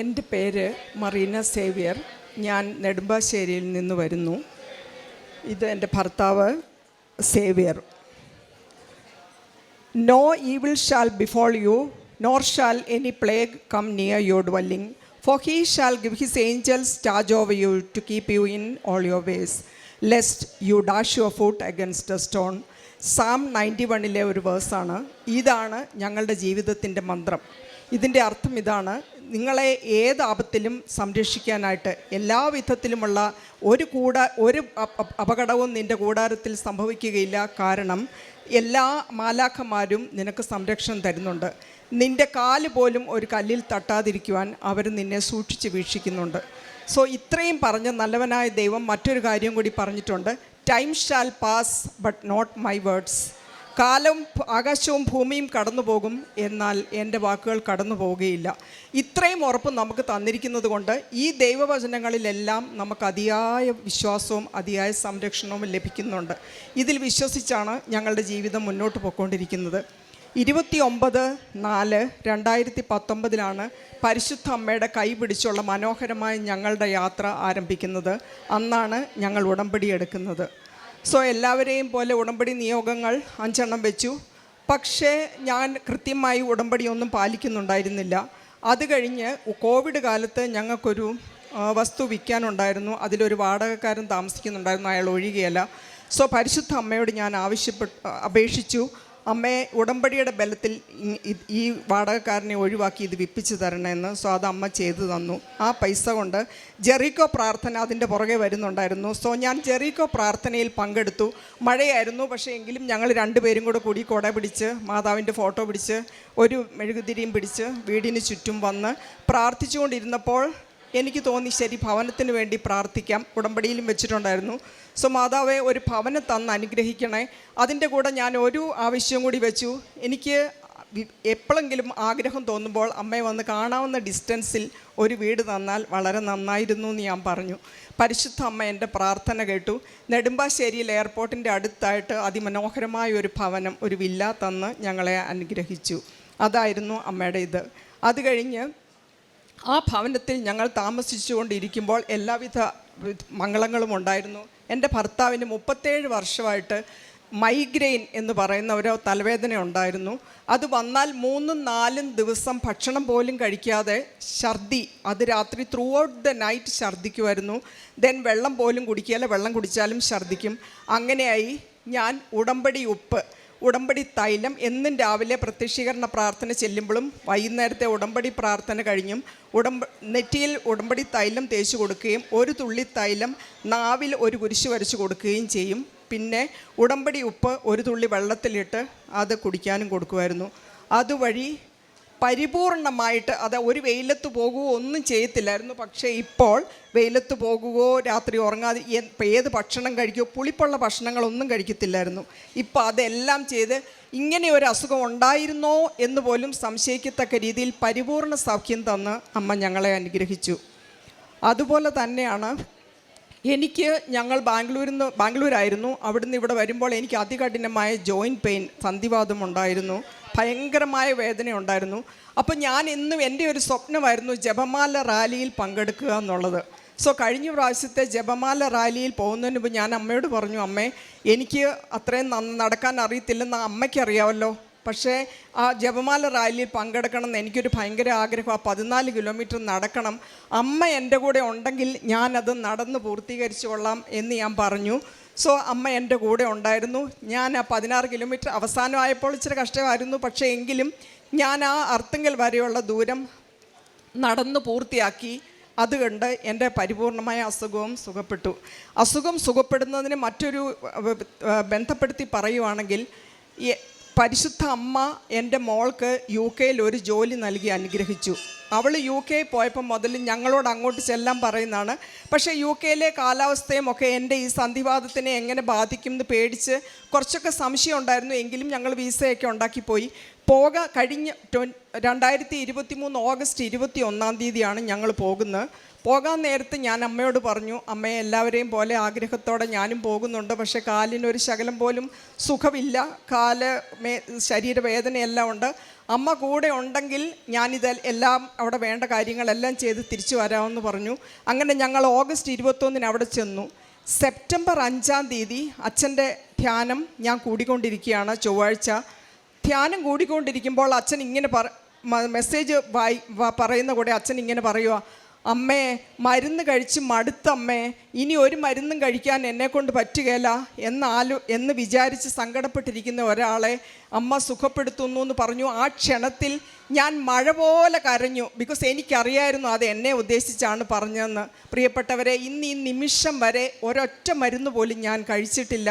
എന്റെ പേര് മറീന സേവിയർ. ഞാൻ നെടുമ്പാശ്ശേരിയിൽ നിന്ന് വരുന്നു. ഇത് എന്റെ ഭർത്താവ് Xavier. No evil shall befall you nor shall any plague come near your dwelling for he shall give his angels charge over you to keep you in all your ways lest you dash your foot against a stone psalm ninety വണ്ണിലെ ഒരു വേഴ്സാണ് ഇതാണ് ഞങ്ങളുടെ ജീവിതത്തിന്റെ മന്ത്രം. ഇതിന്റെ അർത്ഥം ഇതാണ്. നിങ്ങളെ ഏത് ആപത്തിലും സംരക്ഷിക്കാനായിട്ട് എല്ലാ വിധത്തിലുമുള്ള ഒരു കൂട ഒരു അപ- അപ- അപകടവും നിന്റെ കൂടാരത്തിൽ സംഭവിക്കുകയില്ല. കാരണം എല്ലാ മാലാഖമാരും നിനക്ക് സംരക്ഷണം തരുന്നുണ്ട്. നിന്റെ കാൽ പോലും ഒരു കല്ലിൽ തട്ടാതിരിക്കുവാൻ അവർ നിന്നെ സൂക്ഷിച്ച് വീക്ഷിക്കുന്നുണ്ട്. സോ ഇത്രയും പറഞ്ഞ് നല്ലവനായ ദൈവം മറ്റൊരു കാര്യം കൂടി പറഞ്ഞിട്ടുണ്ട്. Time shall pass but not my words കാലം ആകാശവും ഭൂമിയും കടന്നു പോകും എന്നാൽ എന്റെ വാക്കുകൾ കടന്നു പോവുകയില്ല ഇത്രയും ഉറപ്പ് നമുക്ക് തന്നിരിക്കുന്നത് കൊണ്ട് ഈ ദൈവവചനങ്ങളിലെല്ലാം നമുക്ക് അതിയായ വിശ്വാസവും അതിയായ സംരക്ഷണവും ലഭിക്കുന്നുണ്ട്. ഇതിൽ വിശ്വസിച്ചാണ് ഞങ്ങളുടെ ജീവിതം മുന്നോട്ട് പോയിക്കൊണ്ടിരിക്കുന്നത്. ഇരുപത്തി ഒമ്പത് നാല് രണ്ടായിരത്തി പത്തൊമ്പതിലാണ് പരിശുദ്ധ അമ്മയുടെ കൈ പിടിച്ചുള്ള മനോഹരമായ ഞങ്ങളുടെ യാത്ര ആരംഭിക്കുന്നത്. അന്നാണ് ഞങ്ങൾ ഉടമ്പടി എടുക്കുന്നത്. സോ എല്ലാവരെയും പോലെ ഉടമ്പടി നിയോഗങ്ങൾ അഞ്ചെണ്ണം വെച്ചു. പക്ഷേ ഞാൻ കൃത്യമായി ഉടമ്പടി ഒന്നും പാലിക്കുന്നുണ്ടായിരുന്നില്ല. അത് കഴിഞ്ഞ് കോവിഡ് കാലത്ത് ഞങ്ങൾക്കൊരു വസ്തു വിൽക്കാനുണ്ടായിരുന്നു. അതിലൊരു വാടകക്കാരൻ താമസിക്കുന്നുണ്ടായിരുന്നു. അയാൾ ഒഴികെയല്ല. സോ പരിശുദ്ധ അമ്മയോട് ഞാൻ ആവശ്യപ്പെട്ട് അപേക്ഷിച്ചു. അമ്മയെ ഉടമ്പടിയുടെ ബലത്തിൽ ഈ വാടകക്കാരനെ ഒഴിവാക്കി ഇത് വിപ്പിച്ചു തരണമെന്ന് സോ അത് അമ്മ ചെയ്തു തന്നു. ആ പൈസ കൊണ്ട് ജെറിക്കോ പ്രാർത്ഥന അതിന്റെ പുറകെ വരുന്നുണ്ടായിരുന്നു. സോ ഞാൻ ജെറിക്കോ പ്രാർത്ഥനയിൽ പങ്കെടുത്തു. മഴയായിരുന്നു പക്ഷേ എങ്കിലും ഞങ്ങൾ രണ്ടുപേരും കൂടെ കൂടി കൊട പിടിച്ച് മാതാവിന്റെ ഫോട്ടോ പിടിച്ച് ഒരു മെഴുകുതിരിയും പിടിച്ച് വീടിന് ചുറ്റും വന്ന് പ്രാർത്ഥിച്ചുകൊണ്ടിരുന്നപ്പോൾ എനിക്ക് തോന്നി ശരി ഭവനത്തിന് വേണ്ടി പ്രാർത്ഥിക്കാം. ഉടമ്പടിയിലും വെച്ചിട്ടുണ്ടായിരുന്നു. സോ മാതാവെ ഒരു ഭവനം തന്ന് അനുഗ്രഹിക്കണേ. അതിന്റെ കൂടെ ഞാൻ ഒരു ആവശ്യം കൂടി വെച്ചു. എനിക്ക് എപ്പോഴെങ്കിലും ആഗ്രഹം തോന്നുമ്പോൾ അമ്മയെ വന്ന് കാണാവുന്ന ഡിസ്റ്റൻസിൽ ഒരു വീട് തന്നാൽ വളരെ നന്നായിരുന്നു എന്ന് ഞാൻ പറഞ്ഞു. പരിശുദ്ധ അമ്മ എന്റെ പ്രാർത്ഥന കേട്ടു. നെടുമ്പാശ്ശേരിയിൽ എയർപോർട്ടിന്റെ അടുത്തായിട്ട് അതിമനോഹരമായ ഒരു ഭവനം ഒരു വില്ല തന്ന് ഞങ്ങളെ അനുഗ്രഹിച്ചു. അതായിരുന്നു അമ്മയുടെ ഇത്. അത് കഴിഞ്ഞ് ആ ഭവനത്തിൽ ഞങ്ങൾ താമസിച്ചുകൊണ്ടിരിക്കുമ്പോൾ എല്ലാവിധ വിധ- മംഗളങ്ങളും ഉണ്ടായിരുന്നു. എന്റെ ഭർത്താവിന് മുപ്പത്തേഴ് വർഷമായിട്ട് മൈഗ്രെയിൻ എന്ന് പറയുന്ന ഒരു തലവേദന ഉണ്ടായിരുന്നു. അത് വന്നാൽ മൂന്നും നാലും ദിവസം ഭക്ഷണം പോലും കഴിക്കാതെ ഛർദി അത് രാത്രി ത്രൂ ഔട്ട് ദ നൈറ്റ് ഛർദിക്കുമായിരുന്നു. ദെൻ വെള്ളം പോലും കുടിക്കുകയില്ല വെള്ളം കുടിച്ചാലും ഛർദിക്കും. അങ്ങനെയായി ഞാൻ ഉടമ്പടി ഉപ്പ് ഉടമ്പടി തൈലം എന്നും രാവിലെ പ്രത്യക്ഷീകരണ പ്രാർത്ഥന ചെല്ലുമ്പോഴും വൈകുന്നേരത്തെ ഉടമ്പടി പ്രാർത്ഥന കഴിഞ്ഞും ഉടമ്പ നെറ്റിയിൽ ഉടമ്പടി തൈലം തേച്ചു കൊടുക്കുകയും ഒരു തുള്ളി തൈലം നാവിൽ ഒരു കുരിശ് വരച്ച് കൊടുക്കുകയും ചെയ്യും. പിന്നെ ഉടമ്പടി ഉപ്പ് ഒരു തുള്ളി വെള്ളത്തിലിട്ട് അത് കുടിക്കാനും കൊടുക്കുമായിരുന്നു. അതുവഴി പരിപൂർണമായിട്ട് അത് ഒരു വെയിലത്ത് പോകുകയോ ഒന്നും ചെയ്യത്തില്ലായിരുന്നു. പക്ഷേ ഇപ്പോൾ വെയിലത്ത് പോകുകയോ രാത്രി ഉറങ്ങാതെ ഏത് ഭക്ഷണം കഴിക്കുകയോ പുളിപ്പുള്ള ഭക്ഷണങ്ങളൊന്നും കഴിക്കത്തില്ലായിരുന്നു. ഇപ്പോൾ അതെല്ലാം ചെയ്ത് ഇങ്ങനെ ഒരു അസുഖം ഉണ്ടായിരുന്നോ എന്ന് പോലും സംശയിക്കത്തക്ക രീതിയിൽ പരിപൂർണ സൗഖ്യം തന്ന് അമ്മ ഞങ്ങളെ അനുഗ്രഹിച്ചു. അതുപോലെ തന്നെയാണ് എനിക്ക് ഞങ്ങൾ ബാംഗ്ലൂരിൽ നിന്ന് ബാംഗ്ലൂരായിരുന്നു. അവിടുന്ന് ഇവിടെ വരുമ്പോൾ എനിക്ക് അതികഠിനമായ ജോയിന്റ് പെയിൻ സന്ധിവാദം ഉണ്ടായിരുന്നു. ഭയങ്കരമായ വേദന ഉണ്ടായിരുന്നു. അപ്പോൾ ഞാൻ ഇന്നും എന്റെ ഒരു സ്വപ്നമായിരുന്നു ജപമാല റാലിയിൽ പങ്കെടുക്കുക എന്നുള്ളത്. സോ കഴിഞ്ഞ പ്രാവശ്യത്തെ ജപമാല റാലിയിൽ പോകുന്നതിന് മുമ്പ് ഞാൻ അമ്മയോട് പറഞ്ഞു അമ്മേ എനിക്ക് അത്രയും നടക്കാൻ അറിയത്തില്ലെന്ന് അമ്മയ്ക്ക് അറിയാമല്ലോ പക്ഷേ ആ ജപമാല റാലിയിൽ പങ്കെടുക്കണം എന്ന് എനിക്കൊരു ഭയങ്കര ആഗ്രഹം. ആ പതിനാല് കിലോമീറ്റർ നടക്കണം. അമ്മ എന്റെ കൂടെ ഉണ്ടെങ്കിൽ ഞാനത് നടന്ന് പൂർത്തീകരിച്ചു കൊള്ളാം എന്ന് ഞാൻ പറഞ്ഞു. സോ അമ്മ എന്റെ കൂടെ ഉണ്ടായിരുന്നു. ഞാൻ ആ പതിനാറ് കിലോമീറ്റർ അവസാനമായപ്പോൾ ഇച്ചിരി കഷ്ടമായിരുന്നു. പക്ഷേ എങ്കിലും ഞാൻ ആ അർത്തുങ്കൽ വരെയുള്ള ദൂരം നടന്ന് പൂർത്തിയാക്കി. അതുകൊണ്ട് കണ്ട് എന്റെ പരിപൂർണമായ അസുഖവും സുഖപ്പെട്ടു. അസുഖം സുഖപ്പെടുന്നതിന് മറ്റൊരു ബന്ധപ്പെടുത്തി പറയുവാണെങ്കിൽ പരിശുദ്ധ അമ്മ എന്റെ മോൾക്ക് യു കെയിൽ ഒരു ജോലി നൽകി അനുഗ്രഹിച്ചു. അവൾ യു കെ പോയപ്പോൾ മുതൽ ഞങ്ങളോട് അങ്ങോട്ട് ചെല്ലാൻ പറയുന്നതാണ്. പക്ഷേ യു കെയിലെ കാലാവസ്ഥയും ഒക്കെ എന്റെ ഈ സന്ധിവാദത്തിനെ എങ്ങനെ ബാധിക്കും എന്ന് പേടിച്ച് കുറച്ചൊക്കെ സംശയം ഉണ്ടായിരുന്നു. എങ്കിലും ഞങ്ങൾ വിസയൊക്കെ ഉണ്ടാക്കി പോയി പോക കഴിഞ്ഞ രണ്ടായിരത്തി ഇരുപത്തി മൂന്ന് ഓഗസ്റ്റ് ഇരുപത്തി ഒന്നാം തീയതിയാണ് ഞങ്ങൾ പോകുന്നത്. പോകാൻ നേരത്ത് ഞാൻ അമ്മയോട് പറഞ്ഞു അമ്മയെ എല്ലാവരെയും പോലെ ആഗ്രഹത്തോടെ ഞാനും പോകുന്നുണ്ട്. പക്ഷേ കാലിനൊരു ശകലം പോലും സുഖമില്ല. കാൽ മേ ശരീരവേദനയെല്ലാം ഉണ്ട്. അമ്മ കൂടെ ഉണ്ടെങ്കിൽ ഞാനിത് എല്ലാം അവിടെ വേണ്ട കാര്യങ്ങളെല്ലാം ചെയ്ത് തിരിച്ചു വരാമെന്ന് പറഞ്ഞു. അങ്ങനെ ഞങ്ങൾ ഓഗസ്റ്റ് ഇരുപത്തൊന്നിന് അവിടെ ചെന്നു. സെപ്റ്റംബർ അഞ്ചാം തീയതി അച്ഛന്റെ ധ്യാനം ഞാൻ കൂടിക്കൊണ്ടിരിക്കുകയാണ്. ചൊവ്വാഴ്ച ധ്യാനം കൂടിക്കൊണ്ടിരിക്കുമ്പോൾ അച്ഛൻ ഇങ്ങനെ പറ മെസ്സേജ് വായി പറയുന്ന കൂടെ അച്ഛൻ ഇങ്ങനെ പറയുക അമ്മേ മരുന്ന് കഴിച്ച് മടുത്തമ്മേ ഇനി ഒരു മരുന്നും കഴിക്കാൻ എന്നെ കൊണ്ട് പറ്റുകയില്ല എന്നാലു എന്ന് വിചാരിച്ച് സങ്കടപ്പെട്ടിരിക്കുന്ന ഒരാളെ അമ്മ സുഖപ്പെടുത്തുന്നു എന്ന് പറഞ്ഞു. ആ ക്ഷണത്തിൽ ഞാൻ മഴ പോലെ കരഞ്ഞു. ബിക്കോസ് എനിക്കറിയായിരുന്നു അത് എന്നെ ഉദ്ദേശിച്ചാണ് പറഞ്ഞതെന്ന്. പ്രിയപ്പെട്ടവരെ ഇന്ന് ഈ നിമിഷം വരെ ഒരൊറ്റ മരുന്ന് പോലും ഞാൻ കഴിച്ചിട്ടില്ല.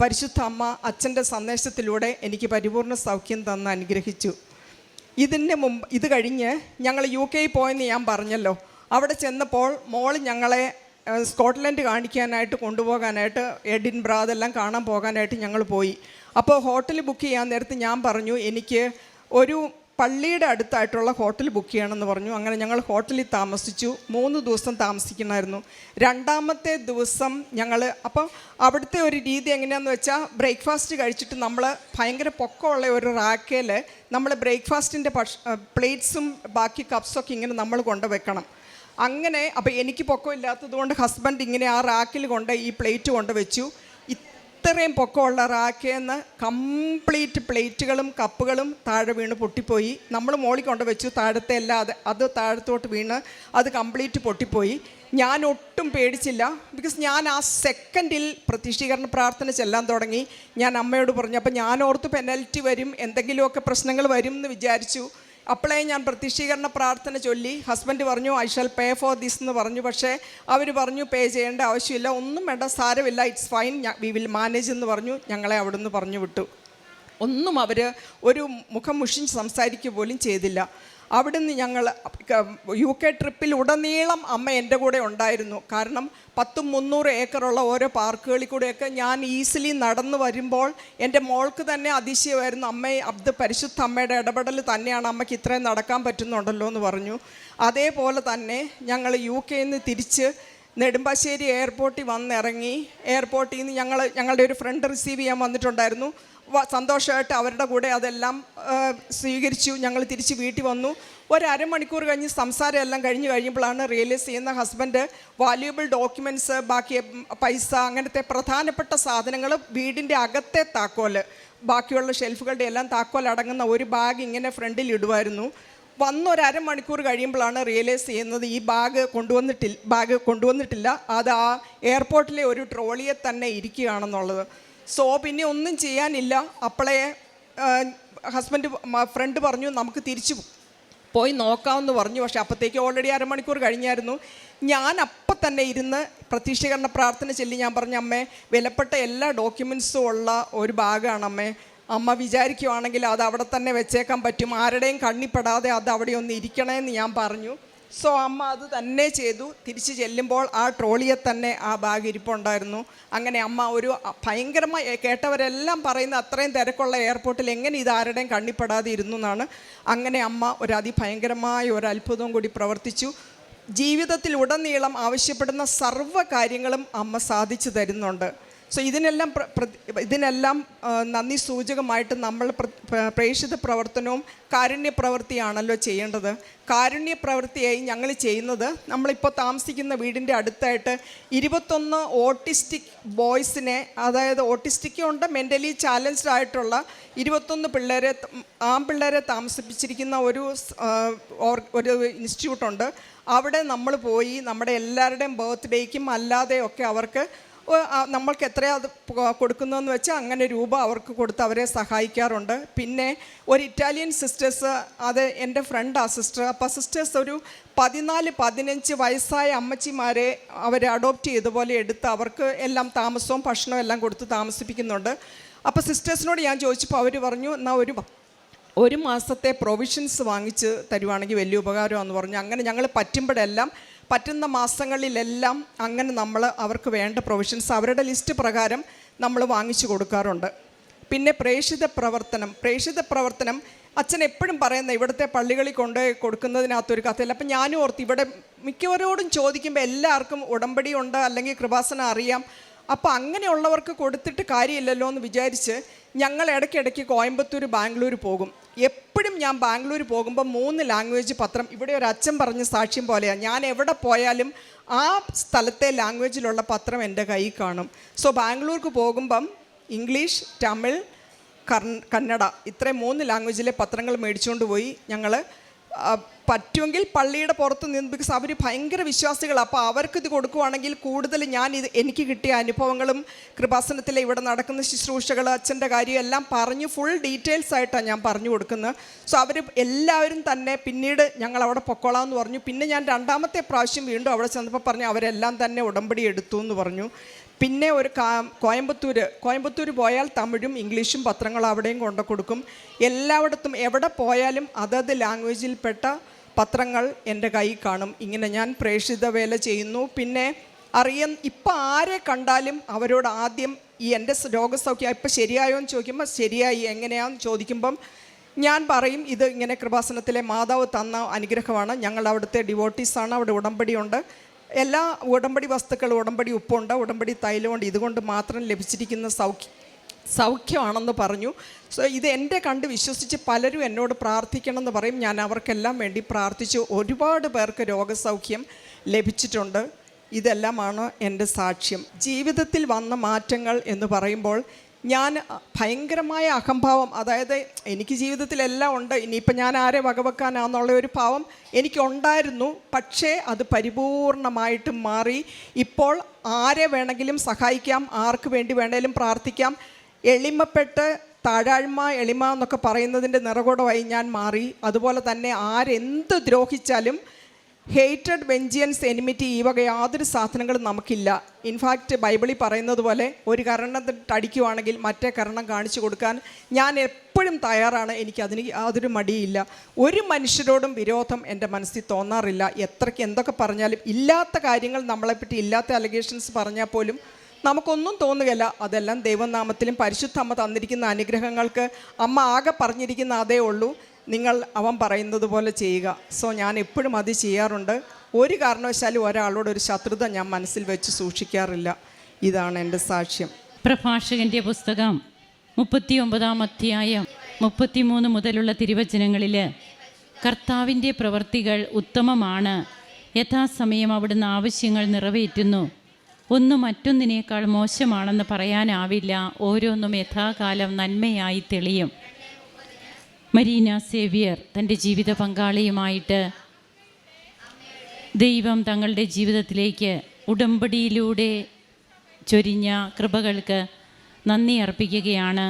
പരിശുദ്ധ അമ്മ അച്ഛന്റെ സന്ദേശത്തിലൂടെ എനിക്ക് പരിപൂർണ സൗഖ്യം തന്ന് അനുഗ്രഹിച്ചു. ഇതിന് മുമ്പ് ഇത് കഴിഞ്ഞ് ഞങ്ങൾ യു കെയിൽ പോയെന്ന് ഞാൻ പറഞ്ഞല്ലോ. അവിടെ ചെന്നപ്പോൾ മോൾ ഞങ്ങളെ സ്കോട്ട്ലൻഡ് കാണിക്കാനായിട്ട് കൊണ്ടുപോകാനായിട്ട് എഡിൻബ്ര അതെല്ലാം കാണാൻ പോകാനായിട്ട് ഞങ്ങൾ പോയി. അപ്പോൾ ഹോട്ടൽ ബുക്ക് ചെയ്യാൻ നേരത്ത് ഞാൻ പറഞ്ഞു എനിക്ക് ഒരു പള്ളിയുടെ അടുത്തായിട്ടുള്ള ഹോട്ടൽ ബുക്ക് ചെയ്യണമെന്ന് പറഞ്ഞു. അങ്ങനെ ഞങ്ങൾ ഹോട്ടലിൽ താമസിച്ചു. മൂന്ന് ദിവസം താമസിക്കണമായിരുന്നു രണ്ടാമത്തെ ദിവസം ഞങ്ങൾ അപ്പം അവിടുത്തെ ഒരു രീതി എങ്ങനെയാണെന്ന് വെച്ചാൽ ബ്രേക്ക്ഫാസ്റ്റ് കഴിച്ചിട്ട് നമ്മൾ ഭയങ്കര പൊക്കമുള്ള ഒരു റാക്കേൽ നമ്മൾ ബ്രേക്ക്ഫാസ്റ്റിന്റെ ഭക്ഷ പ്ലേറ്റ്സും ബാക്കി കപ്സൊക്കെ ഇങ്ങനെ നമ്മൾ കൊണ്ടുവെക്കണം. അങ്ങനെ അപ്പോൾ എനിക്ക് പൊക്കമില്ലാത്തത് കൊണ്ട് ഹസ്ബൻഡ് ഇങ്ങനെ ആ റാക്കിൽ കൊണ്ട് ഈ പ്ലേറ്റ് കൊണ്ട് വെച്ചു ഇത്രയും പൊക്കമുള്ള റാക്കേന്ന് കംപ്ലീറ്റ് പ്ലേറ്റുകളും കപ്പുകളും താഴെ വീണ് പൊട്ടിപ്പോയി. നമ്മൾ മോളിൽ കൊണ്ട് വെച്ചു താഴത്തെ എല്ലാം അത് താഴത്തോട്ട് വീണ് അത് കംപ്ലീറ്റ് പൊട്ടിപ്പോയി. ഞാൻ ഒട്ടും പേടിച്ചില്ല. ബിക്കോസ് ഞാൻ ആ സെക്കൻഡിൽ പ്രത്യക്ഷീകരണ പ്രാർത്ഥന ചെല്ലാൻ തുടങ്ങി. ഞാൻ അമ്മയോട് പറഞ്ഞു അപ്പോൾ ഞാൻ ഓർത്ത് പെനൽറ്റി വരും എന്തെങ്കിലുമൊക്കെ പ്രശ്നങ്ങൾ വരും എന്ന് വിചാരിച്ചു. അപ്പോഴേ ഞാൻ പ്രത്യക്ഷീകരണ പ്രാർത്ഥന ചൊല്ലി. ഹസ്ബൻഡ് പറഞ്ഞു I shall pay for this എന്ന് പറഞ്ഞു. പക്ഷേ അവർ പറഞ്ഞു പേ ചെയ്യേണ്ട ആവശ്യമില്ല. ഒന്നും വേണ്ട സാരമില്ല. It's fine we will manage എന്ന് പറഞ്ഞു. ഞങ്ങളെ അവിടുന്ന് പറഞ്ഞു വിട്ടു. ഒന്നും അവർ ഒരു മുഖം മുഷിഞ്ഞ് സംസാരിക്കുക പോലും ചെയ്തില്ല. അവിടുന്ന് ഞങ്ങൾ യു കെ ട്രിപ്പിൽ ഉടനീളം അമ്മ എന്റെ കൂടെ ഉണ്ടായിരുന്നു. കാരണം പത്തും മുന്നൂറ് ഏക്കറുള്ള ഓരോ പാർക്കുകളിൽ കൂടെയൊക്കെ ഞാൻ ഈസിലി നടന്നു വരുമ്പോൾ എന്റെ മോൾക്ക് തന്നെ അതിശയമായിരുന്നു അമ്മയെ അബ്ദ് പരിശുദ്ധ അമ്മയുടെ ഇടപെടൽ തന്നെയാണ് അമ്മയ്ക്ക് ഇത്രയും നടക്കാൻ പറ്റുന്നുണ്ടല്ലോ എന്ന് പറഞ്ഞു. അതേപോലെ തന്നെ ഞങ്ങൾ യു കെയിൽ നിന്ന് തിരിച്ച് നെടുമ്പാശ്ശേരി എയർപോർട്ടിൽ വന്നിറങ്ങി. എയർപോർട്ടിൽ നിന്ന് ഞങ്ങൾ ഞങ്ങളുടെ ഒരു ഫ്രണ്ട് റിസീവ് ചെയ്യാൻ വന്നിട്ടുണ്ടായിരുന്നു. സന്തോഷമായിട്ട് അവരുടെ കൂടെ അതെല്ലാം സ്വീകരിച്ചു. ഞങ്ങൾ തിരിച്ച് വീട്ടിൽ വന്നു. ഒരു അരമണിക്കൂർ കഴിഞ്ഞ് സംസാരം എല്ലാം കഴിഞ്ഞ് കഴിയുമ്പോഴാണ് റിയലൈസ് ചെയ്യുന്ന ഹസ്ബൻഡ് വാല്യുബിൾ ഡോക്യുമെന്റ്സ് ബാക്കി പൈസ അങ്ങനത്തെ പ്രധാനപ്പെട്ട സാധനങ്ങൾ വീടിന്റെ അകത്തെ താക്കോൽ ബാക്കിയുള്ള ഷെൽഫുകളുടെ എല്ലാം താക്കോൽ അടങ്ങുന്ന ഒരു ബാഗ് ഇങ്ങനെ ഫ്രണ്ടിൽ ഇടുമായിരുന്നു വന്നൊരു അരമണിക്കൂർ കഴിയുമ്പോഴാണ് റിയലൈസ് ചെയ്യുന്നത് ഈ ബാഗ് കൊണ്ടുവന്നിട്ടില്ല ബാഗ് കൊണ്ടുവന്നിട്ടില്ല. അത് ആ എയർപോർട്ടിലെ ഒരു ട്രോളിയെ തന്നെ ഇരിക്കുകയാണെന്നുള്ളത്. സോ പിന്നെ ഒന്നും ചെയ്യാനില്ല. അപ്പോളേ ഹസ്ബൻഡ് ഫ്രണ്ട് പറഞ്ഞു നമുക്ക് തിരിച്ചു പോയി നോക്കാമെന്ന് പറഞ്ഞു. പക്ഷെ അപ്പോഴത്തേക്ക് ഓൾറെഡി അരമണിക്കൂർ കഴിഞ്ഞായിരുന്നു. ഞാൻ അപ്പം തന്നെ ഇരുന്ന് പ്രത്യക്ഷീകരണ പ്രാർത്ഥന ചൊല്ലി ഞാൻ പറഞ്ഞു അമ്മേ വിലപ്പെട്ട എല്ലാ ഡോക്യുമെൻസും ഉള്ള ഒരു ഭാഗമാണ് അമ്മേ. അമ്മ വിചാരിക്കുവാണെങ്കിൽ അത് അവിടെ തന്നെ വെച്ചേക്കാൻ പറ്റും. ആരുടെയും കണ്ണിപ്പെടാതെ അത് അവിടെ ഒന്ന് ഇരിക്കണമെന്ന് ഞാൻ പറഞ്ഞു. സോ അമ്മ അത് തന്നെ ചെയ്തു. തിരിച്ചു ചെല്ലുമ്പോൾ ആ ട്രോളിയെ തന്നെ ആ ബാഗ് ഇരിപ്പുണ്ടായിരുന്നു. അങ്ങനെ അമ്മ ഒരു ഭയങ്കരമായി കേട്ടവരെല്ലാം പറയുന്ന അത്രയും തിരക്കുള്ള എയർപോർട്ടിൽ എങ്ങനെ ഇത് ആരുടെയും കണ്ണിപ്പെടാതെ ഇരുന്നു എന്നാണ്. അങ്ങനെ അമ്മ ഒരു അതിഭയങ്കരമായ ഒരു അത്ഭുതവും കൂടി പ്രവർത്തിച്ചു. ജീവിതത്തിൽ ഉടനീളം ആവശ്യപ്പെടുന്ന സർവ കാര്യങ്ങളും അമ്മ സാധിച്ചു തരുന്നുണ്ട്. സോ ഇതിനെല്ലാം ഇതിനെല്ലാം നന്ദി സൂചകമായിട്ട് നമ്മൾ പ്ര- പ്ര- പ്രേക്ഷിത പ്രവർത്തനവും കാരുണ്യ പ്രവൃത്തിയാണല്ലോ ചെയ്യേണ്ടത്. കാരുണ്യ പ്രവൃത്തിയായി ഞങ്ങൾ ചെയ്യുന്നത് നമ്മളിപ്പോൾ താമസിക്കുന്ന വീടിന്റെ അടുത്തായിട്ട് ഇരുപത്തൊന്ന് ഓട്ടിസ്റ്റിക് ബോയ്സിനെ അതായത് ഓട്ടിസ്റ്റിക്കും ഉണ്ട് മെന്റലി ചാലഞ്ച്ഡ് ആയിട്ടുള്ള ഇരുപത്തൊന്ന് പിള്ളേരെ ആ ആൺപിള്ളേരെ താമസിപ്പിച്ചിരിക്കുന്ന ഒരു ഒരു ഇൻസ്റ്റിറ്റ്യൂട്ടുണ്ട്. അവിടെ നമ്മൾ പോയി നമ്മുടെ എല്ലാവരുടെയും ബർത്ത്ഡേക്കും അല്ലാതെയൊക്കെ അവർക്ക് നമ്മൾക്ക് എത്രയാ അത് കൊടുക്കുന്നതെന്ന് വെച്ചാൽ അങ്ങനെ രൂപ അവർക്ക് കൊടുത്ത് അവരെ സഹായിക്കാറുണ്ട്. പിന്നെ ഒരു ഇറ്റാലിയൻ സിസ്റ്റേഴ്സ് അത് എന്റെ ഫ്രണ്ട് ആ സിസ്റ്റർ അപ്പോൾ സിസ്റ്റേഴ്സ് ഒരു പതിനാല് പതിനഞ്ച് വയസ്സായ അമ്മച്ചിമാരെ അവരെ അഡോപ്റ്റ് ചെയ്ത പോലെ എടുത്ത് അവർക്ക് എല്ലാം താമസവും ഭക്ഷണവും എല്ലാം കൊടുത്ത് താമസിപ്പിക്കുന്നുണ്ട്. അപ്പോൾ സിസ്റ്റേഴ്സിനോട് ഞാൻ ചോദിച്ചപ്പോൾ അവർ പറഞ്ഞു എന്നാൽ ഒരു ഒരു മാസത്തെ പ്രൊവിഷൻസ് വാങ്ങിച്ച് തരുവാണെങ്കിൽ വലിയ ഉപകാരമാണെന്ന് പറഞ്ഞു. അങ്ങനെ ഞങ്ങൾ പറ്റുമ്പോഴെല്ലാം പറ്റുന്ന മാസങ്ങളിലെല്ലാം അങ്ങനെ നമ്മൾ അവർക്ക് വേണ്ട പ്രൊവിഷൻസ് അവരുടെ ലിസ്റ്റ് പ്രകാരം നമ്മൾ വാങ്ങിച്ചു കൊടുക്കാറുണ്ട്. പിന്നെ പ്രേക്ഷിത പ്രവർത്തനം പ്രേക്ഷിത പ്രവർത്തനം അച്ഛൻ എപ്പോഴും പറയുന്ന ഇവിടുത്തെ പള്ളികളിൽ കൊണ്ട് കൊടുക്കുന്നതിനകത്തൊരു കഥയില്ല. അപ്പം ഞാനും ഓർത്ത് ഇവിടെ മിക്കവരോടും ചോദിക്കുമ്പോൾ എല്ലാവർക്കും ഉടമ്പടിയുണ്ട് അല്ലെങ്കിൽ കൃപാസനം അറിയാം അപ്പോൾ അങ്ങനെയുള്ളവർക്ക് കൊടുത്തിട്ട് കാര്യമില്ലല്ലോ എന്ന് വിചാരിച്ച് ഞങ്ങൾ ഇടയ്ക്കിടയ്ക്ക് കോയമ്പത്തൂർ ബാംഗ്ലൂർ പോകും. എപ്പോഴും ഞാൻ ബാംഗ്ലൂർ പോകുമ്പോൾ മൂന്ന് ലാംഗ്വേജ് പത്രം ഇവിടെ ഒരു അച്ഛൻ പറഞ്ഞ സാക്ഷ്യം പോലെയാണ് ഞാൻ എവിടെ പോയാലും ആ സ്ഥലത്തെ ലാംഗ്വേജിലുള്ള പത്രം എന്റെ കയ്യിൽ കാണും. സോ ബാംഗ്ലൂർക്ക് പോകുമ്പം ഇംഗ്ലീഷ് തമിഴ് കന്നഡ ഇത്രയും മൂന്ന് ലാംഗ്വേജിലെ പത്രങ്ങൾ മേടിച്ചുകൊണ്ട് പോയി ഞങ്ങൾ പറ്റുമെങ്കിൽ പള്ളിയുടെ പുറത്ത് നിന്ന് ബിക്കോസ് അവർ ഭയങ്കര വിശ്വാസികളാണ് അപ്പോൾ അവർക്ക് ഇത് കൊടുക്കുവാണെങ്കിൽ കൂടുതൽ ഞാൻ ഇത് എനിക്ക് കിട്ടിയ അനുഭവങ്ങളും കൃപാസനത്തിലെ ഇവിടെ നടക്കുന്ന ശുശ്രൂഷകൾ അച്ഛന്റെ കാര്യം എല്ലാം പറഞ്ഞു ഫുൾ ഡീറ്റെയിൽസ് ആയിട്ടാണ് ഞാൻ പറഞ്ഞു കൊടുക്കുന്നത്. സോ അവർ എല്ലാവരും തന്നെ പിന്നീട് ഞങ്ങൾ അവിടെ പൊക്കോളാം എന്ന് പറഞ്ഞു. പിന്നെ ഞാൻ രണ്ടാമത്തെ പ്രാവശ്യം വീണ്ടും അവിടെ ചെന്നപ്പോൾ പറഞ്ഞു അവരെല്ലാം തന്നെ ഉടമ്പടി എടുത്തു എന്ന് പറഞ്ഞു. പിന്നെ ഒരു കോയമ്പത്തൂർ കോയമ്പത്തൂർ പോയാൽ തമിഴും ഇംഗ്ലീഷും പത്രങ്ങൾ അവിടെയും കൊണ്ടു കൊടുക്കും. എല്ലായിടത്തും എവിടെ പോയാലും അതത് ലാംഗ്വേജിൽപ്പെട്ട പത്രങ്ങൾ എന്റെ കൈ കാണും. ഇങ്ങനെ ഞാൻ പ്രേക്ഷിത വേല ചെയ്യുന്നു. പിന്നെ അറിയാൻ ഇപ്പം ആരെ കണ്ടാലും അവരോട് ആദ്യം ഈ എന്റെ രോഗസൗഖ്യം ഇപ്പം ശരിയായോ എന്ന് ചോദിക്കുമ്പോൾ ശരിയായി എങ്ങനെയാണെന്ന് ചോദിക്കുമ്പം ഞാൻ പറയും ഇത് ഇങ്ങനെ കൃപാസനത്തിലെ മാതാവ് തന്ന അനുഗ്രഹമാണ്. ഞങ്ങൾ അവിടുത്തെ ഡിവോട്ടീസാണ് അവിടെ ഉടമ്പടിയുണ്ട്. എല്ലാ ഉടമ്പടി വസ്തുക്കളും ഉടമ്പടി ഉപ്പുണ്ട് ഉടമ്പടി തൈലമുണ്ട് ഇതുകൊണ്ട് മാത്രം ലഭിച്ചിരിക്കുന്ന സൗഖ്യം സൗഖ്യമാണെന്ന് പറഞ്ഞു. സോ ഇത് എന്റെ കണ്ട് വിശ്വസിച്ച് പലരും എന്നോട് പ്രാർത്ഥിക്കണം എന്ന് പറയും. ഞാൻ അവർക്കെല്ലാം വേണ്ടി പ്രാർത്ഥിച്ചു. ഒരുപാട് പേർക്ക് രോഗസൗഖ്യം ലഭിച്ചിട്ടുണ്ട്. ഇതെല്ലാമാണ് എന്റെ സാക്ഷ്യം. ജീവിതത്തിൽ വന്ന മാറ്റങ്ങൾ എന്ന് പറയുമ്പോൾ ഞാൻ ഭയങ്കരമായ അഹംഭാവം അതായത് എനിക്ക് ജീവിതത്തിലെല്ലാം ഉണ്ട് ഇനിയിപ്പോൾ ഞാൻ ആരെ വകവെക്കാനാന്നുള്ള ഒരു ഭാവം എനിക്കുണ്ടായിരുന്നു പക്ഷേ അത് പരിപൂർണമായിട്ടും മാറി. ഇപ്പോൾ ആരെ വേണമെങ്കിലും സഹായിക്കാം ആർക്ക് വേണ്ടി വേണേലും പ്രാർത്ഥിക്കാം. എളിമപ്പെട്ട് താഴാഴ്മ എളിമ എന്നൊക്കെ പറയുന്നതിന്റെ നിറകുടമായി ഞാൻ മാറി. അതുപോലെ തന്നെ ആരെന്ത് ദ്രോഹിച്ചാലും ഹേറ്റഡ് വെഞ്ചിയൻസ് എനിമിറ്റി ഈ വക യാതൊരു സാധനങ്ങളും നമുക്കില്ല. ഇൻഫാക്റ്റ് ബൈബിളിൽ പറയുന്നത് പോലെ ഒരു കരണം അടിക്കുവാണെങ്കിൽ മറ്റേ കരണം കാണിച്ചു കൊടുക്കാൻ ഞാൻ എപ്പോഴും തയ്യാറാണ്. എനിക്ക് അതിന് യാതൊരു മടിയില്ല. ഒരു മനുഷ്യരോടും വിരോധം എന്റെ മനസ്സിൽ തോന്നാറില്ല. എത്രയ്ക്ക് എന്തൊക്കെ പറഞ്ഞാലും ഇല്ലാത്ത കാര്യങ്ങൾ നമ്മളെപ്പറ്റി ഇല്ലാത്ത അലഗേഷൻസ് പറഞ്ഞാൽ പോലും നമുക്കൊന്നും തോന്നുകയില്ല. അതെല്ലാം ദൈവനാമത്തിലും പരിശുദ്ധ അമ്മ തന്നിരിക്കുന്ന അനുഗ്രഹങ്ങൾക്ക് അമ്മ ആകെ പറഞ്ഞിരിക്കുന്ന അതേ ഉള്ളൂ. നിങ്ങൾ അവൻ പറയുന്നത് പോലെ ചെയ്യുക. സോ ഞാൻ എപ്പോഴും അത് ചെയ്യാറുണ്ട്. ഒരു കാരണവശാലും ഒരാളോട് ഒരു ശത്രുത ഞാൻ മനസ്സിൽ വെച്ച് സൂക്ഷിക്കാറില്ല. ഇതാണ് എന്റെ സാക്ഷ്യം. പ്രഭാഷകന്റെ പുസ്തകം മുപ്പത്തി ഒമ്പതാം അധ്യായം മുപ്പത്തിമൂന്ന് മുതലുള്ള തിരുവചനങ്ങളിൽ കർത്താവിന്റെ പ്രവർത്തികൾ ഉത്തമമാണ്. യഥാസമയം അവിടുന്ന് ആവശ്യങ്ങൾ നിറവേറ്റുന്നു. ഒന്ന് മറ്റൊന്നിനേക്കാൾ മോശമാണെന്ന് പറയാനാവില്ല. ഓരോന്നും യഥാകാലം നന്മയായി തെളിയും. മരീന സേവിയർ തന്റെ ജീവിത പങ്കാളിയുമായിട്ട് ദൈവം തങ്ങളുടെ ജീവിതത്തിലേക്ക് ഉടമ്പടിയിലൂടെ ചൊരിഞ്ഞ കൃപകൾക്ക് നന്ദി അർപ്പിക്കുകയാണ്.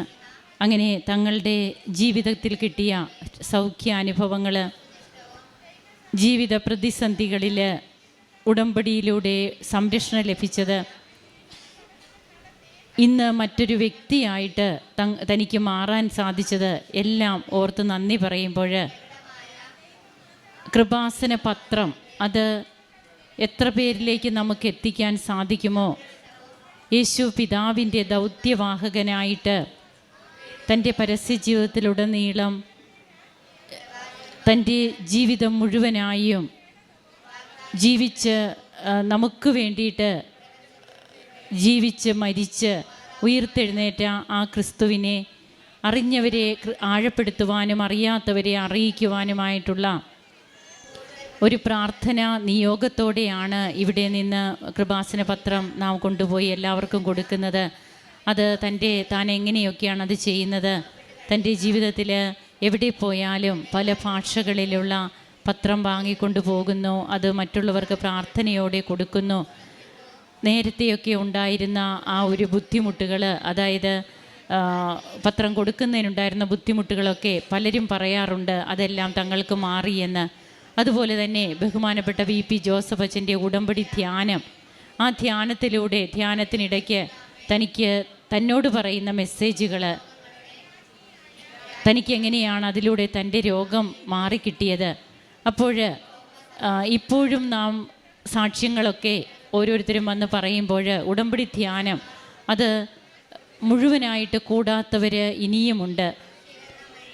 അങ്ങനെ തങ്ങളുടെ ജീവിതത്തിൽ കിട്ടിയ സൗഖ്യാനുഭവങ്ങൾ ജീവിത പ്രതിസന്ധികളിൽ ഉടമ്പടിയിലൂടെ സംരക്ഷണം ലഭിച്ചത് ഇന്ന് മറ്റൊരു വ്യക്തിയായിട്ട് തനിക്ക് മാറാൻ സാധിച്ചത് എല്ലാം ഓർത്ത് നന്ദി പറയുമ്പോൾ കൃപാസന പത്രം അത് എത്ര പേരിലേക്ക് നമുക്ക് എത്തിക്കാൻ സാധിക്കുമോ? യേശു പിതാവിന്റെ ദൗത്യവാഹകനായിട്ട് തന്റെ പരസ്യ ജീവിതത്തിലുടനീളം തന്റെ ജീവിതം മുഴുവനായും ജീവിച്ച് നമുക്ക് വേണ്ടിയിട്ട് ജീവിച്ച് മരിച്ച് ഉയർത്തെഴുന്നേറ്റ ആ ക്രിസ്തുവിനെ അറിഞ്ഞവരെ ആഴപ്പെടുത്തുവാനും അറിയാത്തവരെ അറിയിക്കുവാനുമായിട്ടുള്ള ഒരു പ്രാർത്ഥന നിയോഗത്തോടെയാണ് ഇവിടെ നിന്ന് കൃപാസന പത്രം നാം കൊണ്ടുപോയി എല്ലാവർക്കും കൊടുക്കുന്നത്. അത് തന്റെ താൻ എങ്ങനെയൊക്കെയാണ് അത് ചെയ്യുന്നത്? തന്റെ ജീവിതത്തിൽ എവിടെ പോയാലും പല ഭാഷകളിലുള്ള പത്രം വാങ്ങിക്കൊണ്ടു പോകുന്നു. അത് മറ്റുള്ളവർക്ക് പ്രാർത്ഥനയോടെ കൊടുക്കുന്നു. നേരത്തെയൊക്കെ ഉണ്ടായിരുന്ന ആ ഒരു ബുദ്ധിമുട്ടുകൾ അതായത് പത്രം കൊടുക്കുന്നതിനുണ്ടായിരുന്ന ബുദ്ധിമുട്ടുകളൊക്കെ പലരും പറയാറുണ്ട് അതെല്ലാം തങ്ങൾക്ക് മാറിയെന്ന് അതുപോലെ തന്നെ ബഹുമാനപ്പെട്ട വി പി ജോസഫ് അച്ഛന്റെ ഉടമ്പടി ധ്യാനം. ആ ധ്യാനത്തിലൂടെ ധ്യാനത്തിനിടയ്ക്ക് തനിക്ക് തന്നോട് പറയുന്ന മെസ്സേജുകൾ തനിക്ക് എങ്ങനെയാണ് അതിലൂടെ തന്റെ രോഗം മാറിക്കിട്ടിയത്. അപ്പോൾ ഇപ്പോഴും നാം സാക്ഷ്യങ്ങളൊക്കെ ഓരോരുത്തരും വന്ന് പറയുമ്പോൾ ഉടമ്പടി ധ്യാനം അത് മുഴുവനായിട്ട് കൂടാത്തവർ ഇനിയുമുണ്ട്.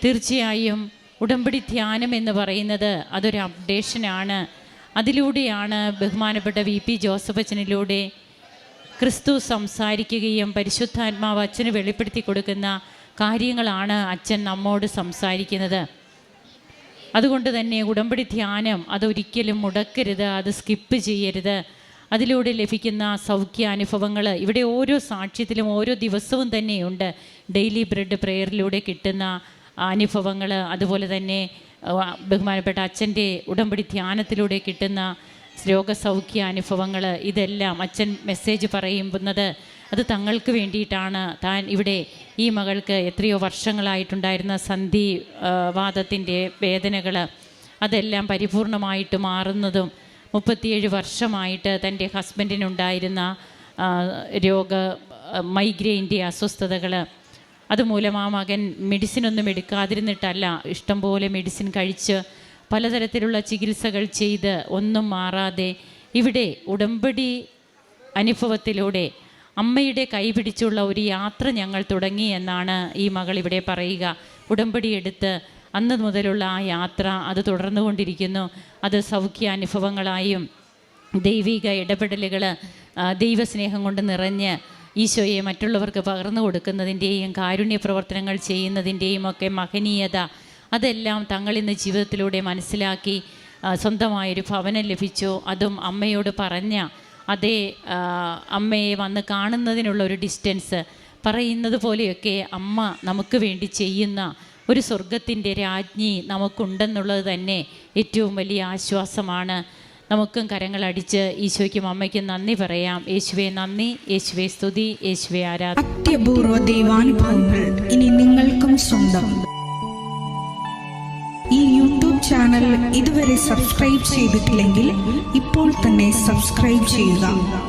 തീർച്ചയായും ഉടമ്പടി ധ്യാനം എന്ന് പറയുന്നത് അതൊരു അപ്ഡേഷനാണ്. അതിലൂടെയാണ് ബഹുമാനപ്പെട്ട വി പി ജോസഫ് അച്ഛനിലൂടെ ക്രിസ്തു സംസാരിക്കുകയും പരിശുദ്ധാത്മാവ് അച്ഛന് വെളിപ്പെടുത്തി കൊടുക്കുന്ന കാര്യങ്ങളാണ് അച്ഛൻ നമ്മോട് സംസാരിക്കുന്നത്. അതുകൊണ്ട് തന്നെ ഉടമ്പടി ധ്യാനം അതൊരിക്കലും മുടക്കരുത് അത് സ്കിപ്പ് ചെയ്യരുത്. അതിലൂടെ ലഭിക്കുന്ന സൗഖ്യാനുഭവങ്ങൾ ഇവിടെ ഓരോ സാക്ഷ്യത്തിലും ഓരോ ദിവസവും തന്നെയുണ്ട്. ഡെയിലി ബ്രെഡ് പ്രെയറിലൂടെ കിട്ടുന്ന അനുഭവങ്ങൾ അതുപോലെ തന്നെ ബഹുമാനപ്പെട്ട അച്ഛന്റെ ഉടമ്പടി ധ്യാനത്തിലൂടെ കിട്ടുന്ന രോഗസൗഖ്യ അനുഭവങ്ങൾ ഇതെല്ലാം അച്ഛൻ മെസ്സേജ് പറയുന്നത് അത് തങ്ങൾക്ക് വേണ്ടിയിട്ടാണ്. താൻ ഇവിടെ ഈ മകൾക്ക് എത്രയോ വർഷങ്ങളായിട്ടുണ്ടായിരുന്ന സന്ധി വാദത്തിന്റെ വേദനകൾ അതെല്ലാം പരിപൂർണമായിട്ട് മാറുന്നതും മുപ്പത്തിയേഴ് വർഷമായിട്ട് തന്റെ ഹസ്ബൻഡിനുണ്ടായിരുന്ന രോഗ മൈഗ്രെയിന്റെ അസ്വസ്ഥതകൾ. അതുമൂലം ആ മകൻ മെഡിസിനൊന്നും എടുക്കാതിരുന്നിട്ടല്ല ഇഷ്ടംപോലെ മെഡിസിൻ കഴിച്ച് പലതരത്തിലുള്ള ചികിത്സകൾ ചെയ്ത് ഒന്നും മാറാതെ ഇവിടെ ഉടമ്പടി അനുഭവത്തിലൂടെ അമ്മയുടെ കൈപിടിച്ചുള്ള ഒരു യാത്ര ഞങ്ങൾ തുടങ്ങി എന്നാണ് ഈ മകൾ ഇവിടെ പറയുക. ഉടമ്പടി എടുത്ത് അന്ന് മുതലുള്ള ആ യാത്ര അത് തുടർന്നുകൊണ്ടിരിക്കുന്നു അത് സൗഖ്യാനുഭവങ്ങളായും ദൈവിക ഇടപെടലുകൾ ദൈവസ്നേഹം കൊണ്ട് നിറഞ്ഞ് ഈശോയെ മറ്റുള്ളവർക്ക് പകർന്നു കൊടുക്കുന്നതിന്റെയും കാരുണ്യ പ്രവർത്തനങ്ങൾ ചെയ്യുന്നതിന്റെയും ഒക്കെ മഹനീയത അതെല്ലാം തങ്ങൾ ഇന്ന് ജീവിതത്തിലൂടെ മനസ്സിലാക്കി സ്വന്തമായൊരു ഭവനം ലഭിച്ചു. അതും അമ്മയോട് പറഞ്ഞ അതേ അമ്മയെ വന്ന് കാണുന്നതിനുള്ള ഒരു ഡിസ്റ്റൻസ് പറയുന്നത് പോലെയൊക്കെ അമ്മ നമുക്ക് വേണ്ടി ചെയ്യുന്ന ഒരു സ്വർഗത്തിന്റെ രാജ്ഞി നമുക്കുണ്ടെന്നുള്ളത് തന്നെ ഏറ്റവും വലിയ ആശ്വാസമാണ്. നമുക്കും കരങ്ങളടിച്ച് ഈശോയ്ക്കും അമ്മയ്ക്കും നന്ദി പറയാം. യേശുവെ നന്ദി. യേശുവെ സ്തുതി. യേശുവെ ആരാധന. അത്യപൂർവ ദൈവാനുഭവങ്ങൾ ഇനി നിങ്ങൾക്കും സ്വന്തം. ഈ യൂട്യൂബ് ചാനൽ ഇതുവരെ സബ്സ്ക്രൈബ് ചെയ്തിട്ടില്ലെങ്കിൽ ഇപ്പോൾ തന്നെ സബ്സ്ക്രൈബ് ചെയ്യുക.